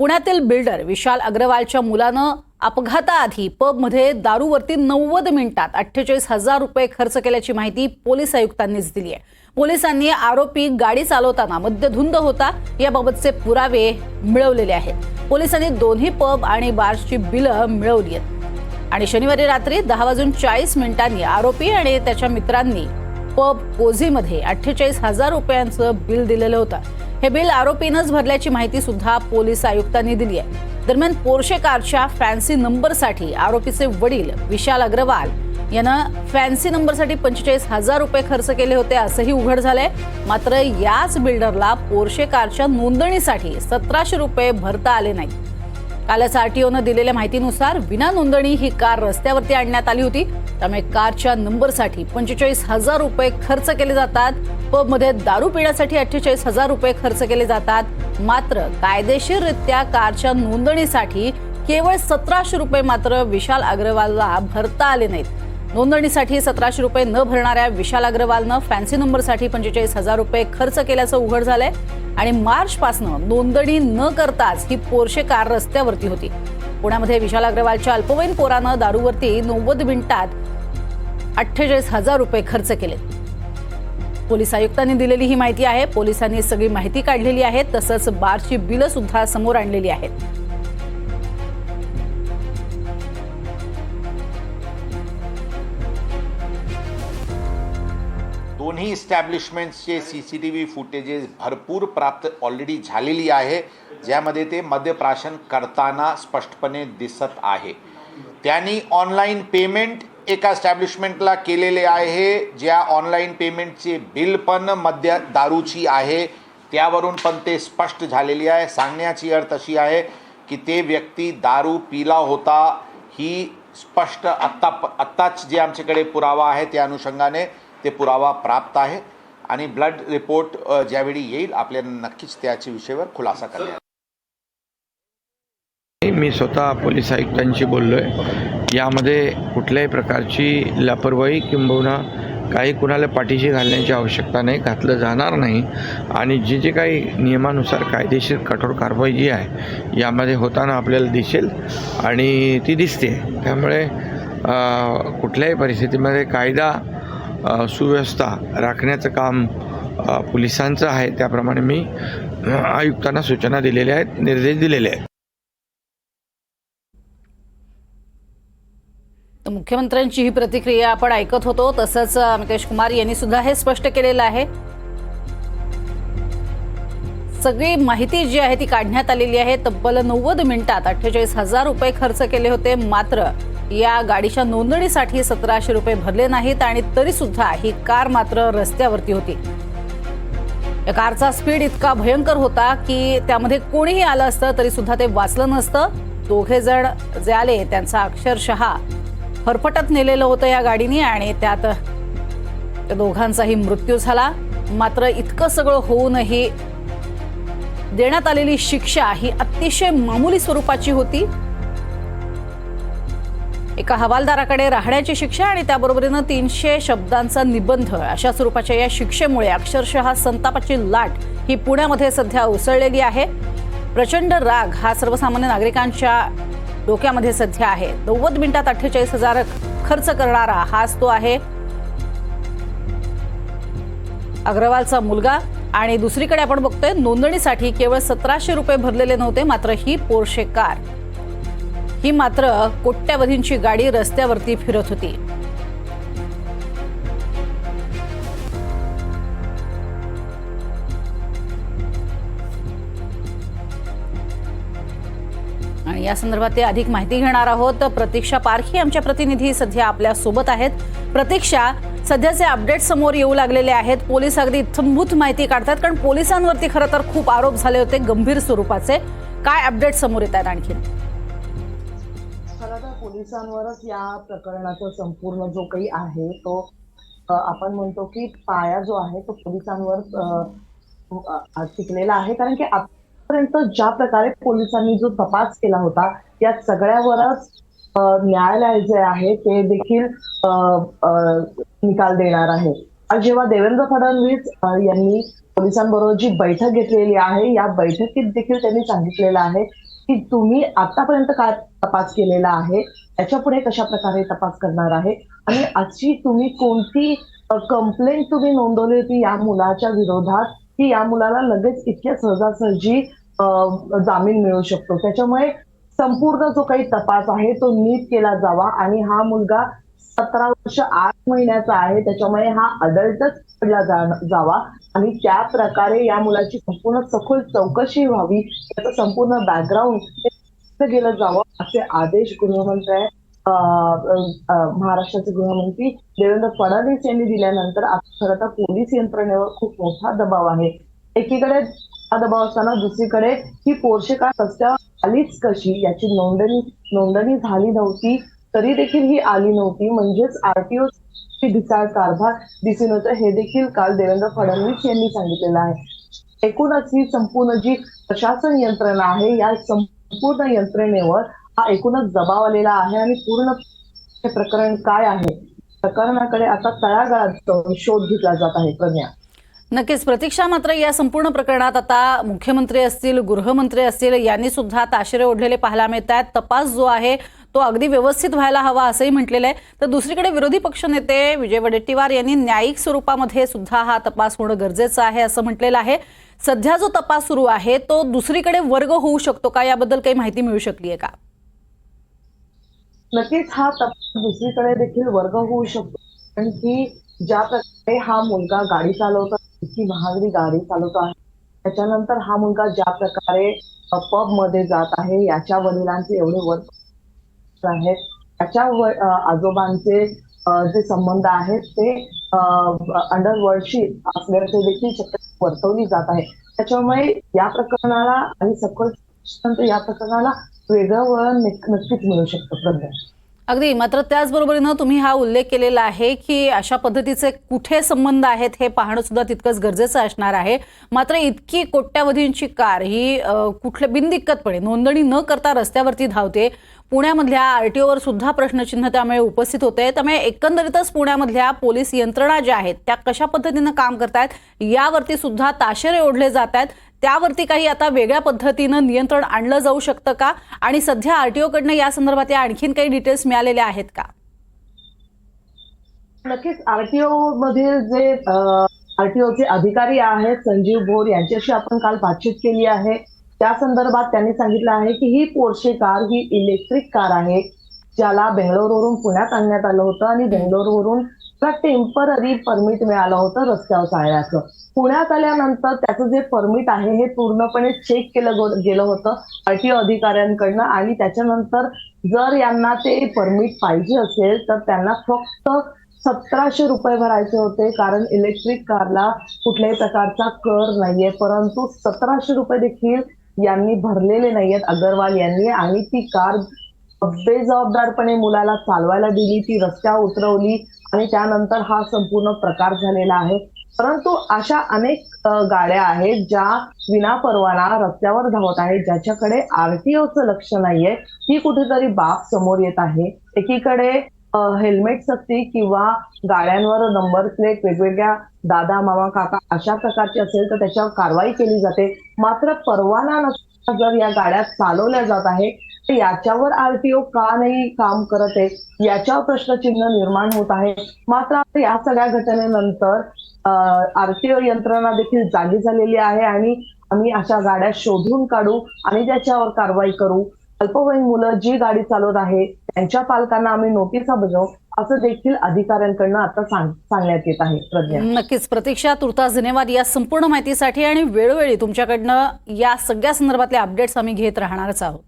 पुण्यातील बिल्डर विशाल अग्रवालच्या मुलानं अपघाताआधी पबमध्ये दारूवरती नव्वद मिनिटात अठ्ठेचाळीस हजार रुपये खर्च केल्याची माहिती पोलीस आयुक्तांनीच दिली आहे पोलिसांनी आरोपी गाडी चालवताना मद्यधुंद होता याबाबतचे पुरावे मिळवलेले आहेत. पोलिसांनी दोन्ही पब आणि बार्सची बिलं मिळवली आहेत. आणि शनिवारी रात्री दहा वाजून चाळीस मिनिटांनी आरोपी आणि त्याच्या मित्रांनी पब कोझीमध्ये अठ्ठेचाळीस हजार रुपयांचं बिल दिलेलं होतं. हे बिल आरोपीनंच भरल्याची माहिती सुद्धा पोलीस आयुक्तांनी दिली आहे. दरम्यान पोर्शे कारच्या फॅन्सी नंबरसाठी आरोपीचे वडील विशाल अग्रवाल यानं फॅन्सी नंबरसाठी पंचेचाळीस हजार रुपये खर्च केले होते असंही उघड झालंय. मात्र याच बिल्डरला पोर्शे कारच्या नोंदणीसाठी सतराशे रुपये भरता आले नाहीत. कालच आरटीओनं दिलेल्या माहितीनुसार विना नोंदणी ही कार रस्त्यावरती आणण्यात आली होती. त्यामुळे कारच्या नंबरसाठी पंचेचाळीस हजार रुपये खर्च केले जातात. पबमध्ये दारू पिण्यासाठी अठ्ठेचाळीस हजार रुपये खर्च केले जातात. मात्र कायदेशीररित्या कारच्या नोंदणीसाठी केवळ सतराशे रुपये मात्र विशाल अग्रवालला भरता आले नाहीत. नोंदणीसाठी सतराशे रुपये न भरणाऱ्या विशाल अग्रवालनं फॅन्सी नंबरसाठी पंचेचाळीस हजार रुपये खर्च केल्याचं उघड झालंय आणि मार्चपासनं नोंदणी न करताच ही पोर्शे कार रस्त्यावरती होती. पुण्यामध्ये विशाल अग्रवालच्या अल्पवयीन पोरानं दारूवरती नव्वद मिनिटात अठ्ठेचाळीस हजार रुपये खर्च केले. पोलीस आयुक्तांनी दिलेली ही माहिती आहे. पोलिसांनी सगळी माहिती काढलेली आहे. तसंच बारची बिलं सुद्धा समोर आणलेली आहेत. दोन्ही इस्टॅब्लिशमेंट्सचे C C T V footages भरपूर प्राप्त ऑलरेडी झालेली आहे. ज्यामध्ये ते मद्यप्राशन करताना स्पष्टपणे दिसत आहे. त्यांनी ऑनलाईन पेमेंट एका स्टॅब्लिशमेंटला केलेले आहे ज्या ऑनलाईन पेमेंटचे बिल पण मद्य दारूची आहे. त्यावरून पण ते स्पष्ट झालेली आहे. सांगण्याची अर्थ अशी आहे की ते व्यक्ती दारू पिला होता ही स्पष्ट आत्ता आत्ताच जे आमच्याकडे पुरावा आहे त्या अनुषंगाने ते पुरावा प्राप्त आहे. आणि ब्लड रिपोर्ट ज्यावेळी येईल आपल्याला नक्कीच त्याच्या विषयावर खुलासा करण्यात मी स्वतः पोलीस आयुक्तांशी बोललो आहे यामध्ये कुठल्याही प्रकारची लापरवाही किंबहुना काही कुणाला पाठीशी घालण्याची आवश्यकता नाही घातलं जाणार नाही. आणि जे जे काही नियमानुसार कायदेशीर कठोर कारवाई जी आहे यामध्ये होताना आपल्याला दिसेल आणि ती दिसते. त्यामुळे कुठल्याही परिस्थितीमध्ये कायदा सुव्यवस्था राखण्याचं काम पोलिसांचं आहे. त्याप्रमाणे मी आयुक्तांना सूचना दिलेल्या आहेत निर्देश दिलेले आहेत. मुख्यमंत्र्यांची ही प्रतिक्रिया आपण ऐकत होतो. तसंच मितेश कुमार यांनी सुद्धा हे स्पष्ट केलेलं आहे. सगळी माहिती जी आहे ती काढण्यात आलेली आहे. तब्बल नव्वद मिनिटात अठ्ठेचाळीस हजार रुपये खर्च केले होते. मात्र या गाडीच्या नोंदणीसाठी सतराशे रुपये भरले नाहीत आणि तरी सुद्धा ही कार मात्र रस्त्यावरती होती. या कारचा स्पीड इतका भयंकर होता की त्यामध्ये कोणीही आलं असतं तरी सुद्धा ते वाचलं नसतं. दोघे जण जे आले त्यांचा अक्षरशः फरफटत नेलेलं होतं या गाडीने आणि त्यात त्या दोघांचाही मृत्यू झाला. मात्र इतकं सगळं होऊनही देण्यात आलेली शिक्षा ही अतिशय मामुली स्वरूपाची होती. एका हवालदाराकडे राहण्याची शिक्षा आणि त्याबरोबरीनं तीनशे शब्दांचा निबंध अशा स्वरूपाच्या या शिक्षेमुळे अक्षरशः संतापाची लाट ही पुण्यामध्ये सध्या उसळलेली आहे. प्रचंड राग हा सर्वसामान्य नागरिकांच्या डोक्यामध्ये सध्या आहे. नव्वद मिनिटात अठ्ठेचाळीस हजार खर्च करणारा हाच तो आहे. अग्रवालचा मुलगा. आणि दुसरीकडे आपण बघतोय नोंदणीसाठी केवळ सतराशे रुपये भरलेले नव्हते मात्र ही पोर्शे कार. ही मात्र कोट्यावधींची गाडी रस्त्यावरती फिरत होती. या संदर्भात ते अधिक माहिती घेणार आहोत. प्रतीक्षा पारखी आमच्या प्रतिनिधी सध्या आपल्यासोबत आहेत. प्रतीक्षा सध्याचे अपडेट समोर येऊ लागलेले आहेत. पोलीस अगदी इत्थंभूत माहिती काढतात कारण पोलिसांवरती खरं तर खूप आरोप झाले होते गंभीर स्वरूपाचे. काय अपडेट समोर येत आहेत आणखीन? खरं तर पोलिसांवरच या प्रकरणाचा संपूर्ण जो काही आहे तो आपण म्हणतो की पाया जो आहे तो पोलिसांवर टिकलेला आहे. कारण की आतापर्यंत ज्या प्रकारे पोलिसांनी जो तपास केला होता या सगळ्यावरच न्यायालय जे आहे ते देखील निकाल देणार आहे. आज जेव्हा देवेंद्र फडणवीस यांनी पोलिसांबरोबर जी बैठक घेतलेली आहे या बैठकीत देखील त्यांनी सांगितलेलं आहे की तुम्ही आतापर्यंत काय तपास केलेला आहे याच्यापुढे कशा प्रकारे तपास करणार आहे आणि अशी तुम्ही कोणती कंप्लेंट तुम्ही नोंदवली होती या मुलाच्या विरोधात की या मुलाला लगेच इतक्या सहजासहजी जामीन मिळू शकतो. त्याच्यामुळे संपूर्ण जो काही तपास आहे तो नीट केला जावा. आणि हा मुलगा सतरा वर्ष आठ महिन्याचा आहे. त्याच्यामुळे हा अडल्टच पडला जावा. आणि त्या प्रकारे या मुलाची संपूर्ण सखोल चौकशी व्हावी. त्याचं संपूर्ण बॅकग्राऊंड गेलं जावं असे आदेश गृहमंत्री महाराष्ट्राचे गृहमंत्री देवेंद्र फडणवीस यांनी दिल्यानंतर आता खरं तर पोलीस यंत्रणेवर खूप मोठा दबाव आहे. एकीकडे दबाव असताना दुसरीकडे ही पोर्शे कार आलीच कशी? याची नोंदणी नोंदणी झाली नव्हती तरी देखील ही आली नव्हती. म्हणजेच आरटीओ ढिसाळ कारभार दिसून होतं हे देखील काल देवेंद्र फडणवीस यांनी सांगितलेलं आहे. एकूणच ही संपूर्ण जी प्रशासन यंत्रणा आहे या संपूर्ण यंत्रणेवर हा एकूणच दबाव आलेला आहे आणि पूर्ण हे प्रकरण काय आहे? प्रकरणाकडे आता तळागाळात शोध घेतला जात आहे प्रज्ञा. नक्कीच प्रतीक्षा मात्र या संपूर्ण प्रकरणात आता मुख्यमंत्री असतील गृहमंत्री असतील यांनी सुद्धा ताशेरे ओढलेले पाहायला मिळत आहेत तपास जो आहे तो अगदी व्यवस्थित व्हायला हवा असंही म्हटलेलं आहे. तर दुसरीकडे विरोधी पक्षनेते विजय वडेट्टीवार यांनी न्यायिक स्वरूपामध्ये सुद्धा हा तपास होणं गरजेचं आहे असं म्हटलेलं आहे. सध्या जो तपास सुरू आहे तो दुसरीकडे वर्ग होऊ शकतो का? याबद्दल काही माहिती मिळू शकली आहे का? नक्कीच हा तपास दुसरीकडे देखील वर्ग होऊ शकतो. कारण की ज्या प्रकारे हा मुलगा गाडी चालवतो इतकी महागडी गाडी चालवतो आहे. त्याच्यानंतर हा मुलगा ज्या प्रकारे पबमध्ये जात आहे याच्या वडिलांचे एवढे वर्ग आहेत. त्याच्या आजोबांचे जे संबंध आहेत ते अंडरवर्ल्डशी असल्याचे देखील शक्यता वर्तवली जात आहे. त्याच्यामुळे या प्रकरणाला आणि सखोल या प्रकरणाला वेगळं वळण नक्कीच मिळू शकतं प्रज्ञा. अगदी मात्र त्याचबरोबरीनं तुम्ही हा उल्लेख केलेला आहे की अशा पद्धतीचे कुठे संबंध आहेत हे पाहणं सुद्धा तितकंच गरजेचं असणार आहे. मात्र इतकी कोट्यावधींची कार ही कुठल्या बिनदिक्कतपणे नोंदणी न करता रस्त्यावरती धावते. पुण्यामधल्या आर टी सुद्धा प्रश्नचिन्ह त्यामुळे उपस्थित होते. त्यामुळे एकंदरीतच पुण्यामधल्या पोलीस यंत्रणा ज्या आहेत त्या कशा पद्धतीनं काम करतायत यावरती सुद्धा ताशेरे ओढले जात आहेत त्यावरती काही आता वेगळ्या पद्धतीनं नियंत्रण आणलं जाऊ शकतं का? आणि सध्या आरटीओ कडनं या संदर्भात आणखीन काही डिटेल्स मिळालेल्या आहेत का? नक्कीच आरटीओ मधील जे आरटीओचे अधिकारी आहेत संजीव भोर यांच्याशी आपण काल बातचीत केली आहे. त्या संदर्भात त्यांनी सांगितलं आहे की ही पोर्शे कार ही इलेक्ट्रिक कार आहे ज्याला बेंगलोरवरून पुण्यात आणण्यात आलं होतं आणि बेंगलोरवरून त्याला टेंपररी परमिट मिळालं होतं रस्त्यावर चालण्याचं. पुण्यात आल्यानंतर त्याचं जे परमिट आहे हे पूर्णपणे चेक केलं गेलं होतं आरटीओ अधिकाऱ्यांकडनं आणि त्याच्यानंतर जर यांना ते परमिट पाहिजे असेल तर त्यांना फक्त सतराशे रुपये भरायचे होते कारण इलेक्ट्रिक कारला कुठल्याही प्रकारचा कर नाहीये. परंतु सतराशे रुपये देखील यांनी भरलेले नाहीयेत अगरवाल यांनी आणि ती कार बेजबाबदारपणे मुलाला चालवायला दिली ती रस्त्यावर उतरवली आणि त्यानंतर हा संपूर्ण प्रकार झालेला आहे. परंतु अशा अनेक गाड्या आहेत ज्या विनापरवाना रस्त्यावर धावत आहेत ज्याच्याकडे आरटीओचं लक्ष नाहीये. ही कुठेतरी बाब समोर येत आहे. एकीकडे हेल्मेट सक्ती किंवा गाड्यांवर नंबर प्लेट वेगवेगळ्या दादा मामा काका अशा प्रकारची असेल तर त्याच्यावर कारवाई केली जाते. मात्र परवाना नसता जर या गाड्या चालवल्या जात आहे याच्यावर आरटीओ का नाही काम करत आहे? याच्यावर प्रश्नचिन्ह निर्माण होत आहे. मात्र या सगळ्या घटनेनंतर आरटीओ यंत्रणा देखील जागी झालेली आहे आणि आम्ही अशा गाड्या शोधून काढू आणि त्याच्यावर कारवाई करू. अल्पवयीन मुलं जी गाडी चालवत आहे त्यांच्या पालकांना आम्ही नोटिसा बजावू असं देखील अधिकाऱ्यांकडनं आता सांग सांगण्यात येत आहे. प्रज्ञा. नक्कीच. प्रतीक्षा तुर्तास धन्यवाद या संपूर्ण माहितीसाठी आणि वेळोवेळी तुमच्याकडनं या सगळ्या संदर्भातले अपडेट्स आम्ही घेत राहणारच आहोत.